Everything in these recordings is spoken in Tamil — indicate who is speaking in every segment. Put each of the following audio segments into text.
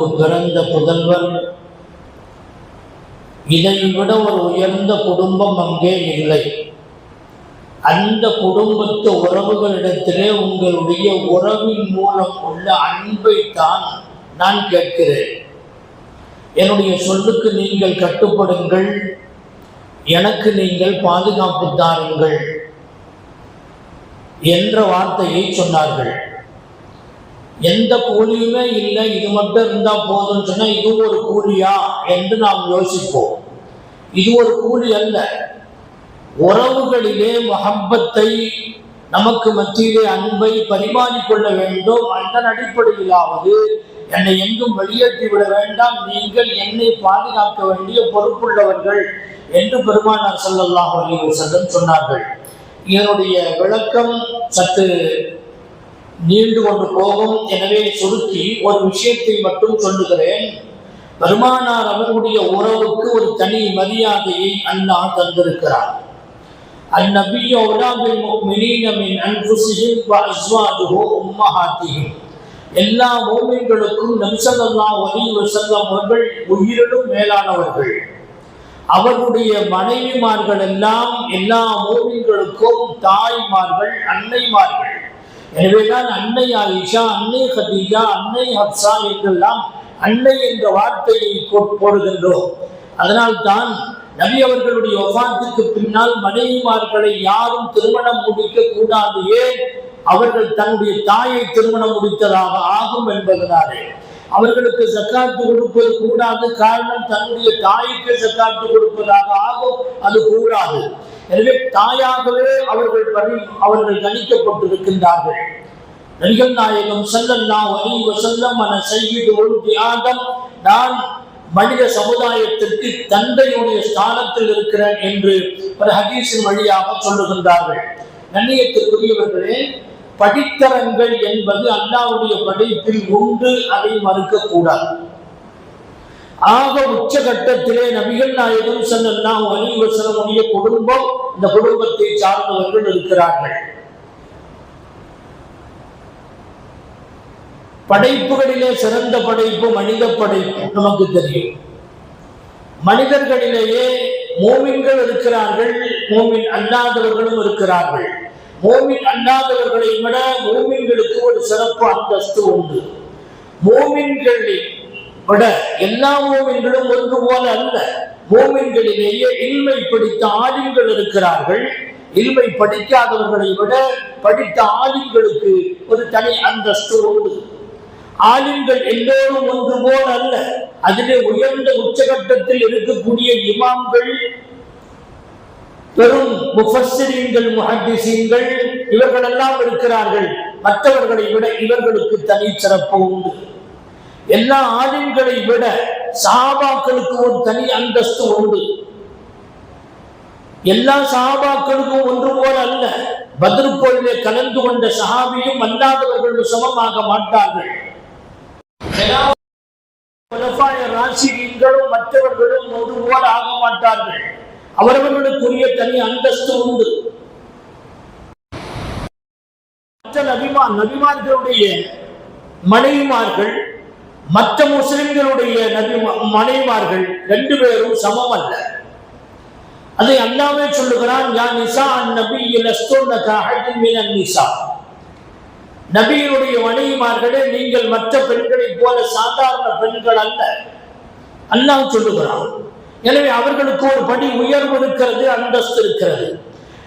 Speaker 1: நமக்கு பிறந்த புதல்வர். இதை விட ஒரு உயர்ந்த குடும்பம் அங்கே இல்லை. அந்த குடும்பத்து உறவுகளிடத்திலே உங்களுடைய உறவின் மூலம் உள்ள அன்பை தான் நான் கேட்கிறேன். என்னுடைய சொல்லுக்கு நீங்கள் கட்டுப்படுங்கள். எனக்கு நீங்கள் பாதுகாப்பு தாருங்கள். என்ற வார்த்தையை சொன்னார்கள். எந்த கூலியுமே இல்லை இது மட்டும் இருந்தா போதும்னு சொன்னா இது ஒரு கூலியா என்று நாம் யோசிப்போம். இது ஒரு கூலி அல்ல. உறவுகளிலே மஹப்பத்தை நமக்கு மத்தியிலே அன்பை பரிமாறிக்கொள்ள வேண்டும். அதன் அடிப்படையிலாவது என்னை எங்கும் வெளியேற்றி விட வேண்டாம். நீங்கள் என்னை பாதுகாக்க வேண்டிய பொறுப்புள்ளவர்கள் என்று பெருமானார் ஸல்லல்லாஹு அலைஹி வஸல்லம் சொன்னார்கள். இதனுடைய விளக்கம் சற்று நீண்டு கொண்டு போகும் எனவே சுருக்கி ஒரு விஷயத்தை மட்டும் சொல்லுகிறேன் பெருமானார் அவர்களுடைய உறவுக்கு ஒரு தனி மரியாதையை அல்லாஹ் தந்திருக்கிறார் النبي أولى بالمؤمنين من أنفسهم وأزواجه أمهاتهم எல்லா மோமின்களுக்கும் நம்சல்லா அலி வசல்லம் அவர்கள் உயிரிலும் மேலானவர்கள் அவர்களுடைய மனைவிமார்கள் எல்லாம் எல்லா மோமின்களுக்கும் தாய்மார்கள் அன்னைமார்கள் எனவேதான் அன்னை ஆயிஷா அன்னை ஹதீஜா அன்னை ஹப்சா என்றெல்லாம் அன்னை என்ற வார்த்தையை போடுகின்றோம். அதனால் தான் நபி அவர்களுடைய ஒஃபாத்துக்கு பின்னால் மனைவிமார்களை யாரும் திருமணம் முடிக்க கூடாது. ஏன்? அவர்கள் தன்னுடைய தாயை திருமணம் முடித்ததாக ஆகும் என்பதனாலே. அவர்களுக்கு சக்காத்து கொடுப்பது கூடாது. காரணம் தன்னுடைய தாய்க்கு சக்காத்து கொடுப்பதாக ஆகும். அது கூடாது. எனவே தாயாகவே அவர்கள் பணி அவர்கள் கணிக்கப்பட்டிருக்கின்றார்கள். நபிகள் நாயகம் ஸல்லல்லாஹு அலைஹி வஸல்லம் அன சய்யிது உல்தி ஆதம் நான் மனித சமுதாயத்திற்கு தந்தையுடைய ஸ்தானத்தில் இருக்கிறேன் என்று ஒரு ஹதீஸின் வழியாக சொல்லுகின்றார்கள். நன்னியத்திற்குரியவர்களே படித்தரங்கள் என்பது அல்லாஹ்வுடைய படைப்பில் உண்டு அதை மறுக்கக்கூடாது ஆக உச்சகட்டத்திலே நபிகள் நாயகம் ஸல்லல்லாஹு அலைஹி குடும்பம் இந்த குடும்பத்தை சார்ந்தவர்கள் இருக்கிறார்கள். படைப்புகளிலே சிறந்த படைப்பு மனித படைப்பு நமக்கு தெரியும். மனிதர்களிலேயே மோமின்கள் இருக்கிறார்கள் மோமின் அல்லாதவர்களும் இருக்கிறார்கள். மோமின் அல்லாதவர்களை விட மோமின்களுக்கு ஒரு சிறப்பு அந்தஸ்து உண்டு. மோமின்களின் விட எல்லா மோமின்களும் ஒன்று போல அல்ல. மோமின்களிலேயே இல்மை படித்த ஆதிங்கள் இருக்கிறார்கள். இல்மை படிக்காதவர்களை விட படித்த ஆதிங்களுக்கு ஒரு தனி அந்தஸ்து உண்டு. ஆலிம்கள் எல்லோரும் ஒன்று போல் அல்ல. அதிலே உயர்ந்த உச்சகட்டத்தில் இருக்கக்கூடிய இமாம்கள் பெரும் முஃபஸ்ஸிரீன்கள் முஹத்திசீன்கள் இவர்களெல்லாம் இருக்கிறார்கள். மற்றவர்களை விட இவர்களுக்கு தனி சிறப்பு உண்டு. எல்லா ஆலிம்களை விட சாபாக்களுக்கு ஒரு தனி அந்தஸ்து உண்டு. எல்லா சாபாக்களுக்கும் ஒன்று போல அல்ல. பத்ரு கலந்து கொண்ட சஹாபியும் அல்லாதவர்கள் சமமாக மாட்டார்கள். ராசிகளும் மற்றவர்களும் ஒரு போல ஆக மாட்டார்கள். அவரவர்களுக்குரிய தனி அந்தஸ்து உண்டு. மற்ற நபிமா நபிமார்களுடைய மனைவிமார்கள் மற்ற முஸ்லிம்களுடைய நபி மனைவார்கள் ரெண்டு பேரும் சமம் அல்ல அதை அல்லாமே சொல்லுகிறான் யா நிசா நபி நிசா. நபியினுடைய மனைவிமார்களே நீங்கள் மற்ற பெண்களைப் போல சாதாரண பெண்கள் அல்ல. அல்லாஹ் சொல்லுகிறான். எனவே அவர்களுக்கு ஒரு படி உயர்வு இருக்கிறது அந்தஸ்து இருக்கிறது.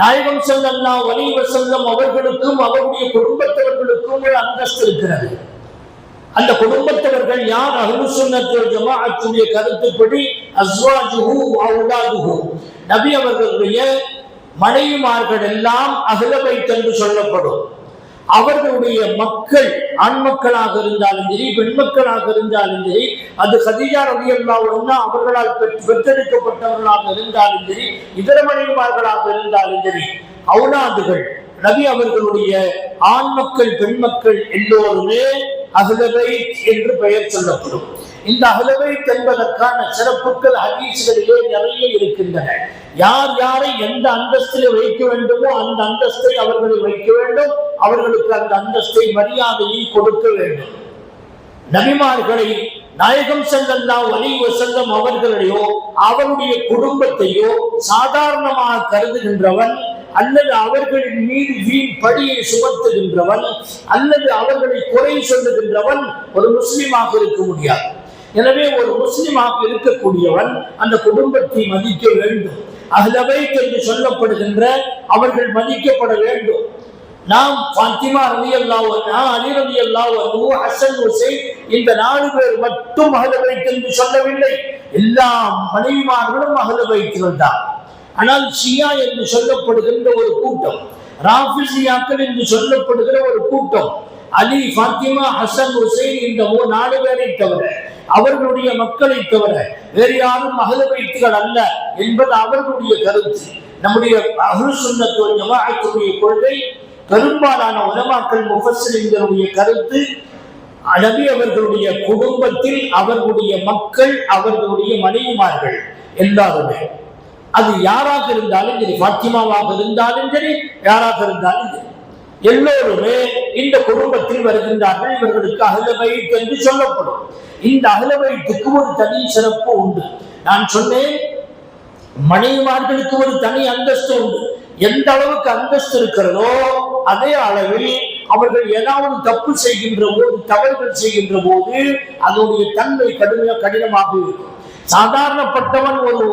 Speaker 1: நாயகம் ஸல்லல்லாஹு அலைஹி வஸல்லம் அவர்களுக்கும் அவருடைய குடும்பத்தவர்களுக்கும் ஒரு அந்தஸ்து இருக்கிறது. அந்த குடும்பத்தவர்கள் யார்? அஹ்லு சுன்னத் ஜமாஅத்துடைய கருத்துப்படி அஸ்வாஜுஹு அவுலாதுஹு. நபி அவர்களுடைய மனைவிமார்கள் எல்லாம் அகலவை வைத் என்று சொல்லப்படும். அவர்களுடைய மக்கள் ஆண் மக்களாக இருந்தாலும் சரி பெண் மக்களாக இருந்தாலும் சரி அது சதிஜா ரலியல்லாஹு அவர்களால் பெற்றெடுக்கப்பட்டவர்களாக இருந்தாலும் சரி இதர மனைவிமார்களாக இருந்தாலும் சரி அவுலாதுகள் நபி அவர்களுடைய ஆண் மக்கள் பெண் மக்கள் எல்லோருமே அகலவைத் என்று பெயர் சொல்லப்படும். இந்த அகலவை என்பதற்கான சிறப்புகள் ஹதீஸ்களிலே நிறைய இருக்கின்றன. யார் யாரை எந்த அந்தஸ்தில் வைக்க வேண்டுமோ அந்த அந்தஸ்தை அவர்களை வைக்க வேண்டும். அவர்களுக்கு அந்த அந்தஸ்தை மரியாதையை கொடுக்க வேண்டும். நபிமார்களை நாயகம் செல்லல்லா வலி வசல்லம் அவர்களையோ அவருடைய குடும்பத்தையோ சாதாரணமாக கருதுகின்றவன் அல்லது அவர்களின் மீது வீண் படியை சுமத்துகின்றவன் அல்லது அவர்களை குறை சொல்லுகின்றவன் ஒரு முஸ்லீமாக இருக்க முடியாது. எனவே ஒரு முஸ்லிமாக இருக்கக்கூடியவன் அந்த குடும்பத்தை மதிக்க வேண்டும். அஹ்லவை என்று சொல்லப்படுகின்ற அவர்கள் மதிக்கப்பட வேண்டும். நாம் பாத்திமா ரவி அல்லாஹ் அலி ரவி அல்லாஹ் ஹசன் ஹுசைன் இந்த நாலு பேர் மட்டும் அகல என்று சொல்லவில்லை. எல்லா மனைவிமார்களும் அகல வைத்திருந்தார் தான். ஆனால் ஷியா என்று சொல்லப்படுகின்ற ஒரு கூட்டம் ராபிசியாக்கள் என்று சொல்லப்படுகிற ஒரு கூட்டம் அலி ஃபாத்திமா ஹசன் ஹுசைன் இந்த நாலு பேரை தவிர அவர்களுடைய மக்களை தவிர வேறு யாரும் அகல வைத்துகள் அல்ல என்பது அவர்களுடைய கருத்து. நம்முடைய அகுல் சுண்ணத்துடைய கொள்கை பெரும்பாலான உலமாக்கள் முஃபஸ்லிங்களுடைய கருத்து நபி அவர்களுடைய குடும்பத்தில் அவர்களுடைய மக்கள் அவர்களுடைய மனைவிமார்கள் எல்லாருமே. அது யாராக இருந்தாலும் சரி பாத்திமாவாக இருந்தாலும் சரி யாராக இருந்தாலும் சரி. எல்லோருமே இந்த குடும்பத்தில் வருகின்றார்கள் இவர்களுக்கு அகலவை என்று சொல்லப்படும். இந்த அகலவைத்துக்கு ஒரு தனி சிறப்பு உண்டு. நான் சொன்னேன் மனைவிமார்களுக்கு ஒரு தனி அந்தஸ்து உண்டு. எந்த அளவுக்கு அந்தஸ்து இருக்கிறதோ அதே அளவில் அவர்கள் ஏதாவது தப்பு செய்கின்ற போது தவறுகள் செய்கின்ற போது அதனுடைய தன்மை கடுமையாக கடினமாக இருக்கும். சாதாரணப்பட்டவன் ஒரு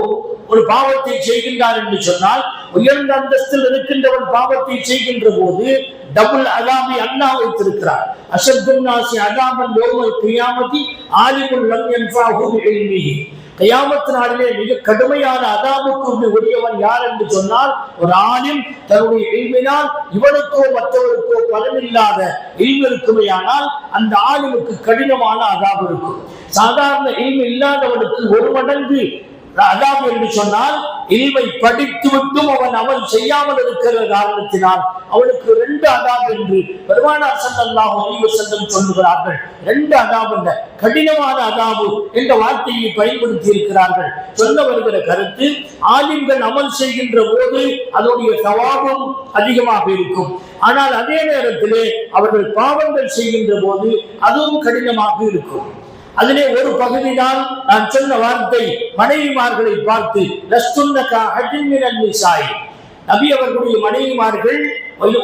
Speaker 1: ஒரு பாவத்தை செய்கின்றார் என்று சொன்னால் உயர்ந்த அந்தஸ்தில் இருக்கின்றவன் பாவத்தை செய்கின்ற போது டபுள் அலாமி அண்ணா வைத்திருக்கிறார். அசத்துன்னாசி அலாமன் யோமல் கிரியாமதி ஆலிமுல் லம் என்பாஹு கையாமத்து நாளிலே மிக கடுமையான அதாபுக்கு உரியவன் யார் என்று சொன்னால் ஒரு ஆணின் தன்னுடைய இல்மினால் இவனுக்கோ மற்றவருக்கோ பலனில்லாத இல்மு இருக்குமையானால் அந்த ஆணினுக்கு கடினமான அதாபு இருக்கும். சாதாரண இல்மு இல்லாதவனுக்கு ஒரு மடங்கு அதாபு என்று சொன்னால் இல்மை படித்து விட்டும் அவன் அவன் செய்யாமல் இருக்கிற காரணத்தினால் அவனுக்கு ரெண்டு அதாப் என்று பெருமானார் சல்லாஹ் அறிவு சந்தம் சொல்லுகிறார்கள். ரெண்டு அதாப் என்ற கடினமான அதாபு என்ற வார்த்தையை பயன்படுத்தி இருக்கிறார்கள் சொல்ல வருகிற கருத்து ஆலிம்கள் அமல் செய்கின்ற போது அதனுடைய சவாபம் அதிகமாக இருக்கும். ஆனால் அதே நேரத்திலே அவர்கள் பாவங்கள் செய்கின்ற போது அதுவும் கடினமாக இருக்கும். அதிலே ஒரு பகுதி தான் நான் சொன்ன வார்த்தை மனைவிமார்களை பார்த்து நபி அவர்களுடைய மனைவிமார்கள்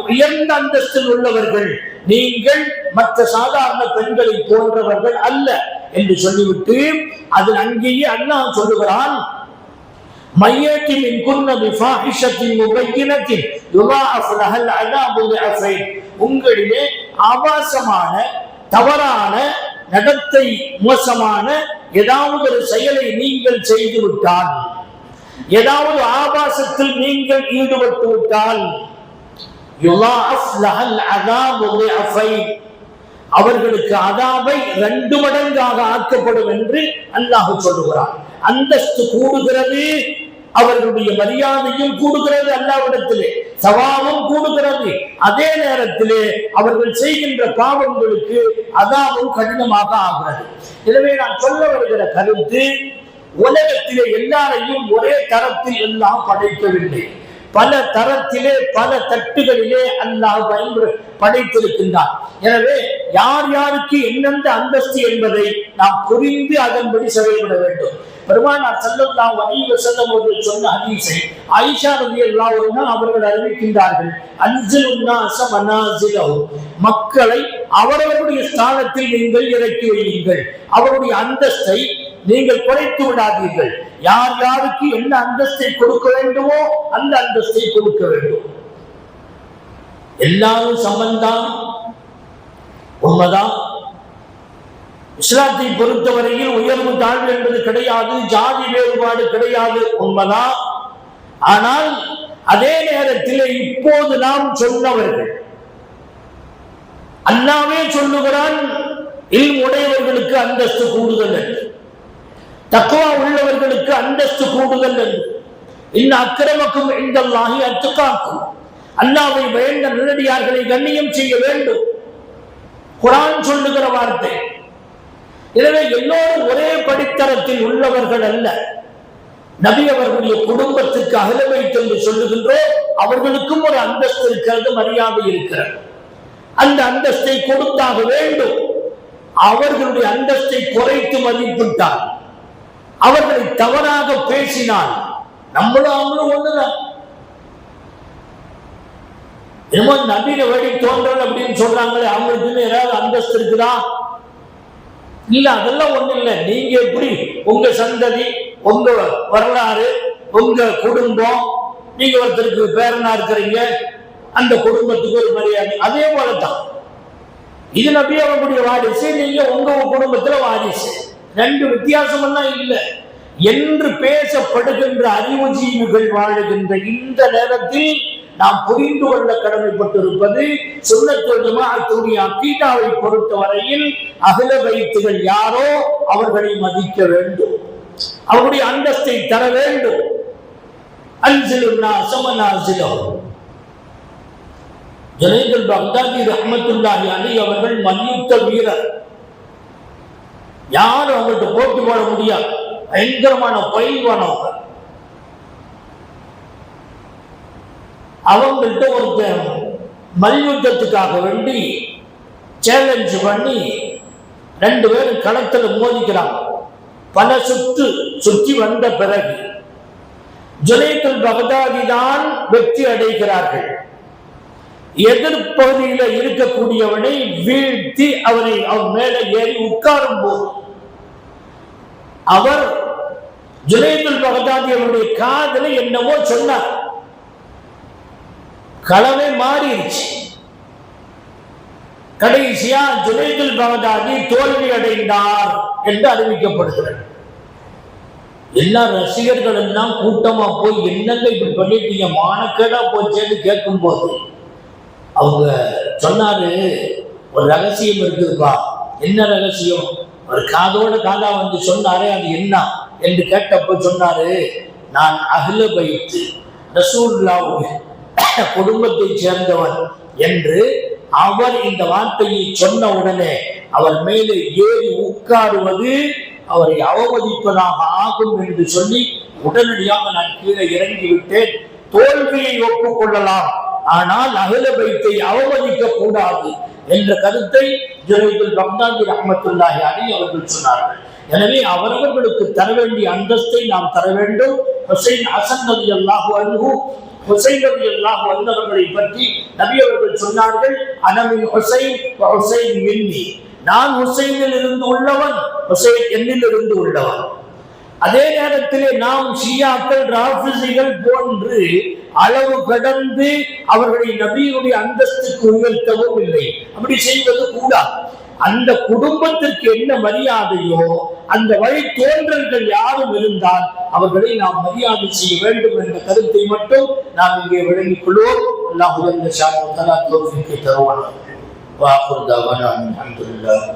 Speaker 1: உயர்ந்த அந்தஸ்தில் உள்ளவர்கள். நீங்கள் மற்ற சாதாரண பெண்களை போன்றவர்கள் அல்ல என்று சொல்லிவிட்டு அதில் அங்கேயே அண்ணா சொல்லுகிறான் மையத்தின் குன்ன உங்களிலே ஆபாசமான தவறான நடத்தை மோசமான ஏதாவது ஒரு செயலை நீங்கள் செய்து விட்டால் ஏதாவது ஆபாசத்தில் நீங்கள் ஈடுபட்டு விட்டால் அவர்களுக்கு அதாவை ரெண்டு மடங்காக ஆக்கப்படும் என்று அல்லாஹ் சொல்லுகிறார் அந்தஸ்து கூடுகிறது அவர்களுடைய மரியாதையும் கூடுகிறது அல்லாவிடத்திலே சவாவும் கூடுகிறது. அதே நேரத்திலே அவர்கள் செய்கின்ற பாவங்களுக்கு அதாவும் கடினமாக ஆகிறது. எனவே நான் சொல்ல வருகிற கருத்து உலகத்திலே எல்லாரையும் ஒரே தரத்தில் எல்லாம் படைக்கவில்லை. பல தரத்திலே பல தட்டுகளிலே அல்லாஹ் பயன்படு படைத்திருக்கின்றார் எனவே யார் யாருக்கு எந்தெந்த அந்தஸ்து என்பதை நாம் புரிந்து அதன்படி செயல்பட வேண்டும். பெருமானார் செல்லல்லாம் வணிக செல்லும் ஒரு சொன்ன ஹதீஸை ஐஷா ரவி அல்லாவுடன் அவர்கள் அறிவிக்கின்றார்கள். அஞ்சல் உன்னாசம் அனாசிலோ மக்களை அவரவருடைய ஸ்தானத்தில் நீங்கள் இறக்கி வையுங்கள். அவருடைய அந்தஸ்தை நீங்கள் குறைத்து விடாதீர்கள். யார் யாருக்கு என்ன அந்தஸ்தை கொடுக்க வேண்டுமோ அந்த அந்தஸ்தை கொடுக்க வேண்டும். எல்லாரும் சம்பந்தான் உண்மைதான். இஸ்லாத்தை பொறுத்தவரையில் உயர்வு தாழ்வு என்பது கிடையாது ஜாதி வேறுபாடு கிடையாது உண்மைதான். ஆனால் அதே நேரத்தில் இப்போது நாம் சொன்னவர்கள் அண்ணாவே சொல்லுகிறான் இல் உடையவர்களுக்கு அந்தஸ்து கூடுதல் என்று தக்குவா உள்ளவர்களுக்கு அந்தஸ்து கூடுதல் என்று இந்த அக்கிரமக்கும் எங்கல்லாகி அத்துக்காக்கும். அல்லாவை வேண்ட நல்லடியார்களை கண்ணியம் செய்ய வேண்டும். குரான் சொல்லுகிற வார்த்தை எனவே எல்லோரும் ஒரே படித்தரத்தில் உள்ளவர்கள் அல்ல. நபி அவர்களுடைய குடும்பத்திற்கு அகலமை என்று சொல்லுகின்றோம். அவர்களுக்கும் ஒரு அந்தஸ்து இருக்கிறது மரியாதை இருக்கிறது. அந்த அந்தஸ்தை கொடுத்தாக வேண்டும். அவர்களுடைய அந்தஸ்தை குறைத்து மதிப்பிட்டார். அவர்களை தவறாக பேசினால் நம்மளும் அவங்களும் ஒண்ணுதான். என்னமோ நவீன வழி தோன்றல் அப்படின்னு சொல்றாங்களே அவங்களுக்கு ஏதாவது அந்தஸ்து இருக்குதா? இல்ல அதெல்லாம் ஒண்ணு இல்லை. நீங்க எப்படி உங்க சந்ததி உங்க வரலாறு உங்க குடும்பம் நீங்க ஒருத்தருக்கு பேரனா இருக்கிறீங்க அந்த குடும்பத்துக்கு ஒரு மரியாதை அதே போலதான் இது நபி அவர்களுடைய வாரிசு நீங்க உங்க குடும்பத்துல வாரிசு. ரெண்டு வித்தியாசம் எல்லாம் இல்லை. என்று பேசப்படுகின்ற அறிவுஜீவிகள் வாழுகின்ற இந்த நேரத்தில் நாம் புரிந்து கொள்ள கடமைப்பட்டிருப்பது சுண்ணத்துல் ஜமாஅத்துடைய அக்கீதாவை பொறுத்தவரையில் அகில வைத்துகள் யாரோ அவர்களை மதிக்க வேண்டும். அவருடைய அந்தஸ்தை தர வேண்டும். அன்சிலுன்னா சமனாசிலோ ஜனேதல் பக்தாதி ரஹ்மத்துல்லாஹி அலி அவர்கள் மல்யுத்த வீரர். யாரும் அவங்கள்ட்ட போட்டி போட முடியாது. பயங்கரமான பயில்வானவர்கள். அவங்கள்ட்ட ஒருத்தன் மல்யுத்தத்துக்காக வேண்டி சேலஞ்சு பண்ணி ரெண்டு பேரும் களத்தில் மோதிக்கிறாங்க. பல சுத்து சுற்றி வந்த பிறகு ஜுனைத்துல் பகதாதி தான் வெற்றி அடைகிறார்கள். எதிர்ப்பகுதியில் இருக்கக்கூடியவனை வீழ்த்தி அவனை அவன் மேலே ஏறி உட்காரும் போது அவர் ஜுனைதுல் பகதாதி அவருடைய காதலை என்னவோ சொன்னார். களமே மாறிடுச்சு. கடைசியா ஜுனைதுல் பகதாதி தோல்வி அடைந்தார் என்று அறிவிக்கப்படுகிறது. எல்லா ரசிகர்கள் எல்லாம் கூட்டமா போய் என்னங்க இப்படி பண்ணிட்டீங்க? மானக்கேடா போச்சேன்னு கேட்கும் போது அவங்க சொன்னாரு ஒரு ரகசியம் இருக்குதுப்பா. என்ன ரகசியம்? ஒரு காதோட காதா வந்து சொன்னாரே அது என்ன? என்று கேட்டப்ப சொன்னாரு நான் அகில பைத்து ரசூல்லாவுடைய குடும்பத்தை சேர்ந்தவன் என்று அவர் இந்த வார்த்தையை சொன்ன உடனே அவர் மேலே ஏறி உட்காருவது அவரை அவமதிப்பதாக ஆகும் என்று சொல்லி உடனடியாக நான் கீழே இறங்கிவிட்டேன். தோல்வியை ஒப்புக்கொள்ளலாம். ஆனால் அகில பைத்தை அவமதிக்க கூடாது என்ற கருத்தை ஜுரைதுல் ரம்தாந்தி ரஹமத்துல்லாஹி அலி அவர்கள் சொன்னார்கள். எனவே அவரவர்களுக்கு தர வேண்டிய அந்தஸ்தை நாம் தர வேண்டும். ஹுசைன் ஹசன் நபி அல்லாஹு அன்ஹு ஹுசைன் நபி அல்லாஹு பற்றி நபி அவர்கள் சொன்னார்கள் அனமின் ஹுசைன் ஹுசைன் மின்னி. நான் ஹுசைனில் இருந்து உள்ளவன் ஹுசைன் என்னில் இருந்து உள்ளவன். அதே நேரத்திலே நாம் ஷியாக்கள் ராபிசிகள் போன்று அளவு கடந்து அவர்களை நபியினுடைய அந்தஸ்துக்கு உயர்த்தவும் இல்லை. அப்படி செய்வது கூடாது அந்த குடும்பத்திற்கு என்ன மரியாதையோ அந்த வழி தோன்றல்கள் யாரும் இருந்தால் அவர்களை நாம் மரியாதை செய்ய வேண்டும் என்ற கருத்தை மட்டும் நாம் இங்கே விளங்கிக் கொள்வோம். அல்லாஹ் உலக ஷாமு தலா தோஃபிக்கு தருவான் வாக்குறுதாவான அல்ஹம்துலில்லாஹ்.